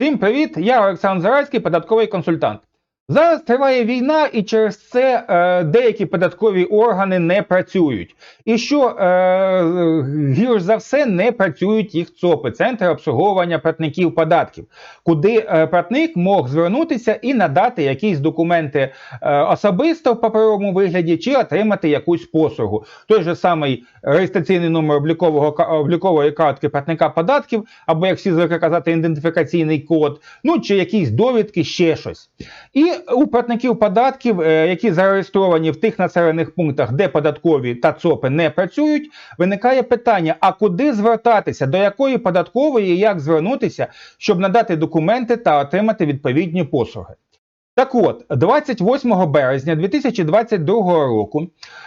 Всім привіт! Я Олександр Зарайський, податковий консультант. Зараз триває війна, і через це е, деякі податкові органи не працюють. І що е, гірш за все не працюють їх ЦОПи, центри обслуговування платників податків, куди е, платник мог звернутися і надати якісь документи е, особисто в паперовому вигляді чи отримати якусь послугу. Той же самий реєстраційний номер облікового облікової картки платника податків, або як всі звикли казати, ідентифікаційний код, ну чи якісь довідки, ще щось. І у платників податків, е, які зареєстровані в тих населених пунктах, де податкові та ЦОПи не працюють, виникає питання: а куди звертатися, до якої податкової і як звернутися, щоб надати документи та отримати відповідні послуги. Так от, 28 березня 2022 року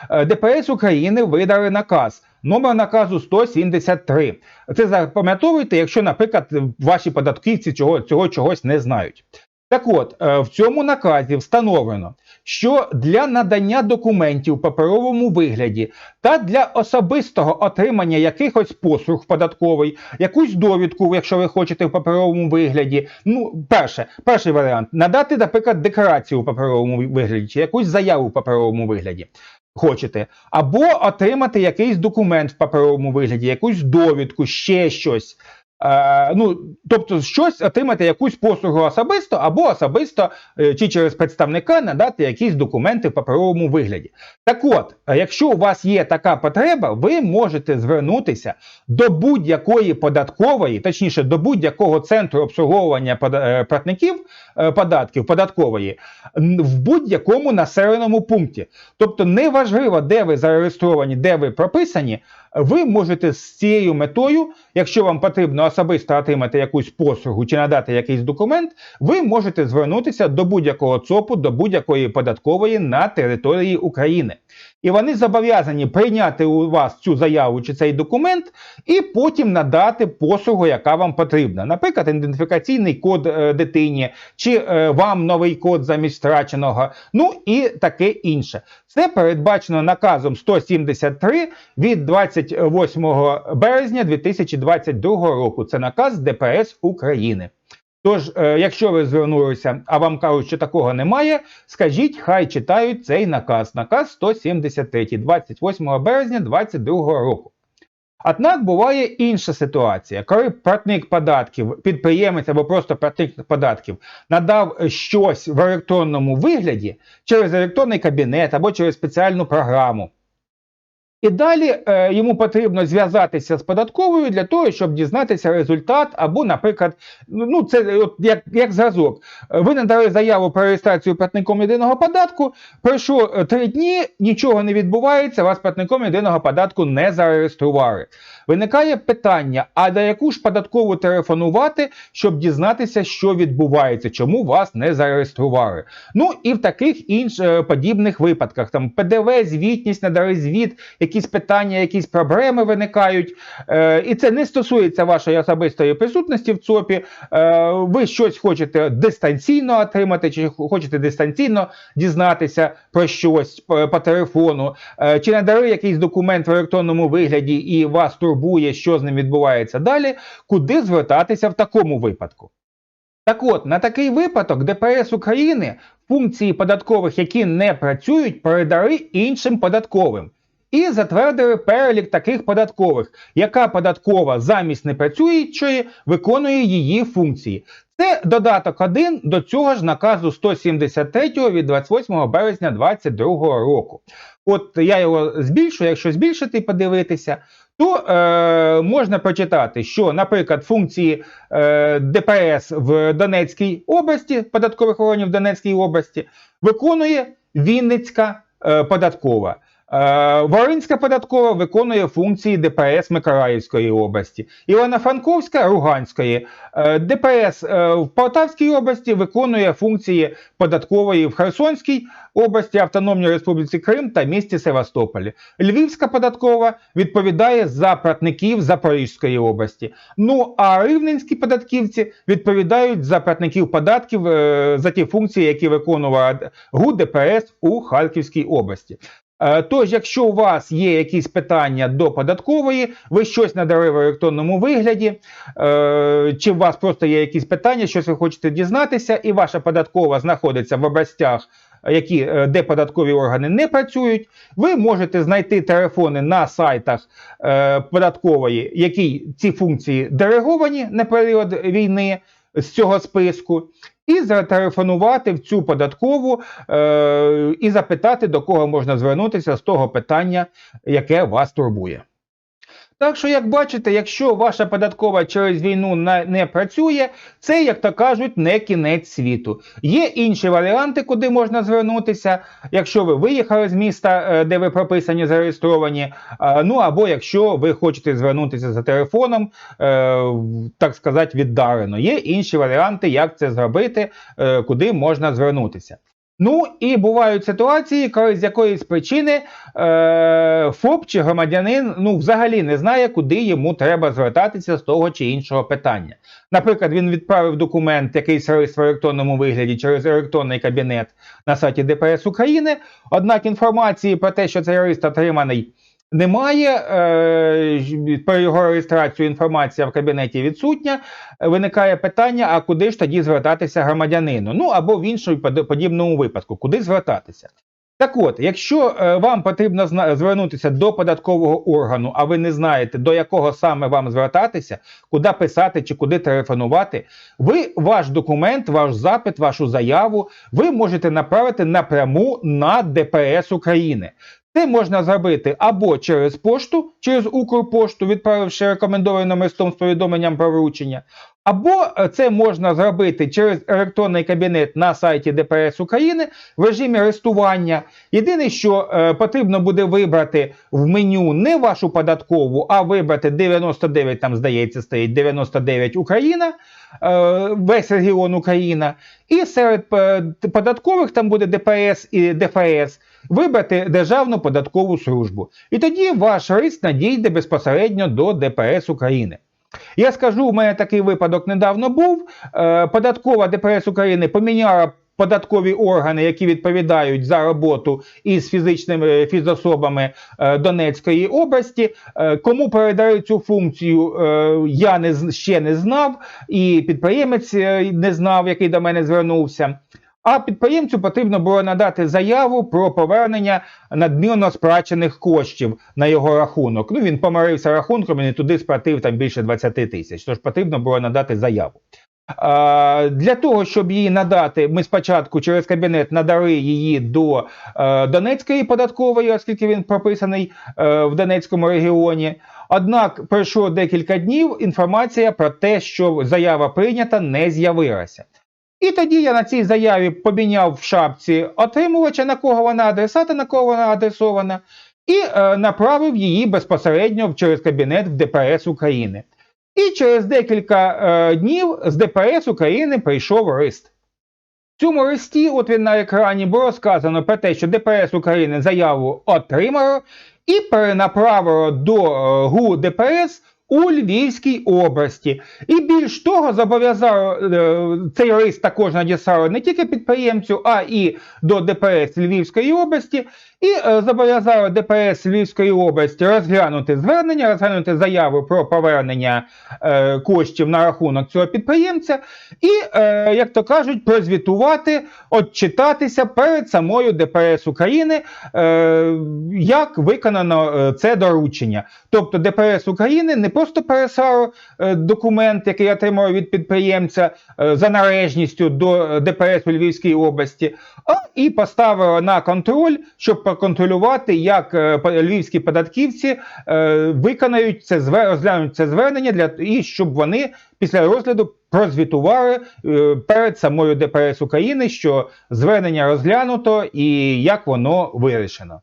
е, ДПС України видали наказ. Номер наказу 173. Це запам'ятовуйте, якщо, наприклад, ваші податківці цього, цього чогось не знають. Так от, е, в цьому наказі встановлено, що для надання документів в паперовому вигляді та для особистого отримання якихось послуг податковий, якусь довідку, якщо ви хочете в паперовому вигляді. Ну, перше, перший варіант надати, наприклад, декларацію в паперовому вигляді чи якусь заяву в паперовому вигляді. Хочете, або отримати якийсь документ в паперовому вигляді, якусь довідку, ще щось. Е, ну, тобто, щось отримати якусь послугу особисто, або особисто е, чи через представника надати якісь документи в паперовому вигляді. Так от, е, якщо у вас є така потреба, ви можете звернутися до будь-якої податкової, точніше, до будь-якого центру обслуговування платників податків податкової в будь-якому населеному пункті. Тобто, неважливо, де ви зареєстровані, де ви прописані, ви можете з цією метою, якщо вам потрібно особисто отримати якусь послугу чи надати якийсь документ, ви можете звернутися до будь-якого ЦОПу, до будь-якої податкової на території України. І вони зобов'язані прийняти у вас цю заяву чи цей документ, і потім надати послугу, яка вам потрібна. Наприклад, ідентифікаційний код е, дитині, чи е, вам новий код замість втраченого, ну і таке інше. Це передбачено наказом 173 від 28 березня 2022 року. Це наказ ДПС України. Тож, е, якщо ви звернулися, а вам кажуть, що такого немає, скажіть, хай читають цей наказ. Наказ 173, 28 березня 2022 року. Однак буває інша ситуація, коли платник податків, підприємець або просто платник податків надав щось в електронному вигляді через електронний кабінет або через спеціальну програму. І далі е, йому потрібно зв'язатися з податковою для того, щоб дізнатися результат, або, наприклад, ну це от як, як зразок. Ви надали заяву про реєстрацію платником єдиного податку. Пройшло е, три дні, нічого не відбувається, вас платником єдиного податку не зареєстрували. Виникає питання: а до яку ж податкову телефонувати, щоб дізнатися, що відбувається, чому вас не зареєстрували? Ну і в таких інш е, подібних випадках там ПДВ, звітність, надали звіт, якісь питання, якісь проблеми виникають. Е, і це не стосується вашої особистої присутності в ЦОПі. Е, ви щось хочете дистанційно отримати, чи хочете дистанційно дізнатися про щось по, по телефону, е, чи надали якийсь документ в електронному вигляді і вас турбує, що з ним відбувається далі, куди звертатися в такому випадку? Так от, на такий випадок ДПС України функції податкових, які не працюють, передали іншим податковим. І затвердили перелік таких податкових, яка податкова замість непрацюючої виконує її функції. Це додаток 1 до цього ж наказу 173 від 28 березня 2022 року. От я його збільшу, якщо збільшити і подивитися, то е, можна прочитати, що, наприклад, функції е, ДПС в Донецькій області, податкових органів в Донецькій області, виконує Вінницька е, податкова. Е, Волинська податкова виконує функції ДПС Миколаївської області, Івано-Франковська Руганської, Е, ДПС е, в Полтавській області виконує функції податкової в Херсонській області, Автономній Республіці Крим та місті Севастополі. Львівська податкова відповідає за платників Запорізької області. Ну а рівненські податківці відповідають за платників податків за ті функції, які виконував ГУ ДПС у Харківській області. Е, Тож, якщо у вас є якісь питання до податкової, ви щось надали в електронному вигляді, е, чи у вас просто є якісь питання, щось ви хочете дізнатися, і ваша податкова знаходиться в областях, які, е, де податкові органи не працюють, ви можете знайти телефони на сайтах податкової, які ці функції дереговані на період війни з цього списку, і зателефонувати в цю податкову е, і запитати, до кого можна звернутися з того питання, яке вас турбує. Так що, як бачите, якщо ваша податкова через війну не працює, це, як то кажуть, не кінець світу. Є інші варіанти, куди можна звернутися, якщо ви виїхали з міста, е, де ви прописані, зареєстровані. Ну або якщо ви хочете звернутися за телефоном, е, так сказати, віддарено. Є інші варіанти, як це зробити, е, куди можна звернутися. Ну і бувають ситуації, коли з якоїсь причини е, ФОП чи громадянин ну, взагалі не знає, куди йому треба звертатися з того чи іншого питання. Наприклад, він відправив документ, якийсь реєстр в електронному вигляді через електронний кабінет на сайті ДПС України. Однак інформації про те, що цей реєстр отриманий. Немає е, про його реєстрацію інформація в кабінеті відсутня. Виникає питання: а куди ж тоді звертатися громадянину? Ну або в іншому подібному випадку, куди звертатися? Так от, якщо е, вам потрібно звернутися до податкового органу, а ви не знаєте, до якого саме вам звертатися, куди писати чи куди телефонувати, ви ваш документ, ваш запит, вашу заяву ви можете направити напряму на ДПС України. Це можна зробити або через пошту, через Укрпошту, відправивши рекомендованим листом з повідомленням про вручення, або е, це можна зробити через електронний кабінет на сайті ДПС України в режимі арестування. Єдине, що е, потрібно буде вибрати в меню не вашу податкову, а вибрати 99, там здається, стоїть 99 Україна, е, весь регіон Україна. І серед е, податкових там буде ДПС і ДФС. Вибрати Державну податкову службу. І тоді ваш риск надійде безпосередньо до ДПС України. Я скажу, у мене такий випадок недавно був. Е, Податкова ДПС України поміняла податкові органи, які відповідають за роботу із фізичними фізособами е, Донецької області. Е, Кому передали цю функцію, е, я не, ще не знав, і підприємець е, не знав, який до мене звернувся. А підприємцю потрібно було надати заяву про повернення надмірно сплачених коштів на його рахунок. Ну він помирився рахунком і не туди сплатив там більше 20 тисяч. Тож потрібно було надати заяву. Для того, щоб її надати, ми спочатку через кабінет надали її до е, Донецької податкової, оскільки він прописаний е, в Донецькому регіоні. Однак пройшло декілька днів інформація про те, що заява прийнята, не з'явилася. І тоді я на цій заяві поміняв в шапці отримувача, на кого вона адресата, на кого вона адресована, і е, направив її безпосередньо через кабінет в ДПС України. І через декілька е, днів з ДПС України прийшов лист. В цьому листі, от він на екрані, було сказано про те, що ДПС України заяву отримало і перенаправило до е, ГУ ДПС у Львівській області. І більш того, зобов'язало е, цей лист також надіслало не тільки підприємцю, а і до ДПС Львівської області, і е, зобов'язало ДПС Львівської області розглянути звернення, розглянути заяву про повернення е, коштів на рахунок цього підприємця, і, як то кажуть, прозвітувати, отчитатися перед самою ДПС України, як виконано це доручення. Тобто ДПС України не просто переслало е, документ, який отримав від підприємця е, за належністю до е, ДПС у Львівській області, а і поставило на контроль, щоб проконтролювати, як е, львівські податківці виконають це розглянуть це звернення для і щоб вони після розгляду прозвітували перед самою ДПС України, що звернення розглянуто і як воно вирішено.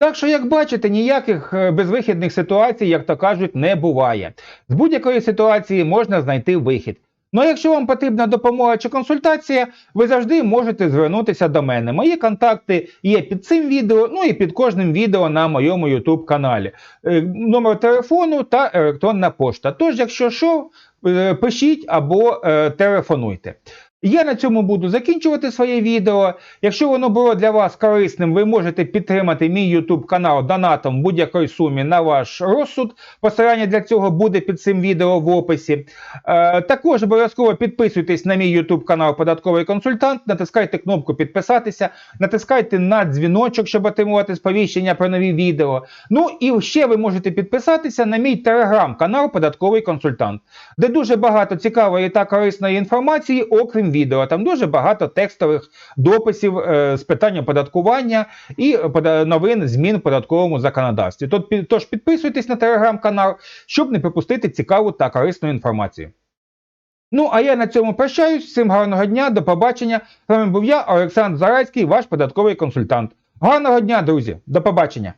Так що, як бачите, ніяких е, безвихідних ситуацій, як то кажуть, не буває. З будь-якої ситуації можна знайти вихід. Ну а якщо вам потрібна допомога чи консультація, ви завжди можете звернутися до мене. Мої контакти є під цим відео, ну і під кожним відео на моєму YouTube каналі. Е, Номер телефону та електронна пошта. Тож, якщо що, е, пишіть або телефонуйте. Я на цьому буду закінчувати своє відео. Якщо воно було для вас корисним, ви можете підтримати мій YouTube канал донатом в будь-якої сумі на ваш розсуд. Посилання для цього буде під цим відео в описі. Е, також обов'язково підписуйтесь на мій YouTube канал Податковий консультант, натискайте кнопку підписатися, натискайте на дзвіночок, щоб отримувати сповіщення про нові відео. Ну і ще ви можете підписатися на мій телеграм-канал Податковий консультант, де дуже багато цікавої та корисної інформації, окрім відео. Там дуже багато текстових дописів е, з питань оподаткування і новин змін в податковому законодавстві. Тож підписуйтесь на телеграм-канал, щоб не пропустити цікаву та корисну інформацію. Ну, а я на цьому прощаюсь. Всім гарного дня, до побачення. З вами був я, Олександр Зарайський, ваш податковий консультант. Гарного дня, друзі, до побачення.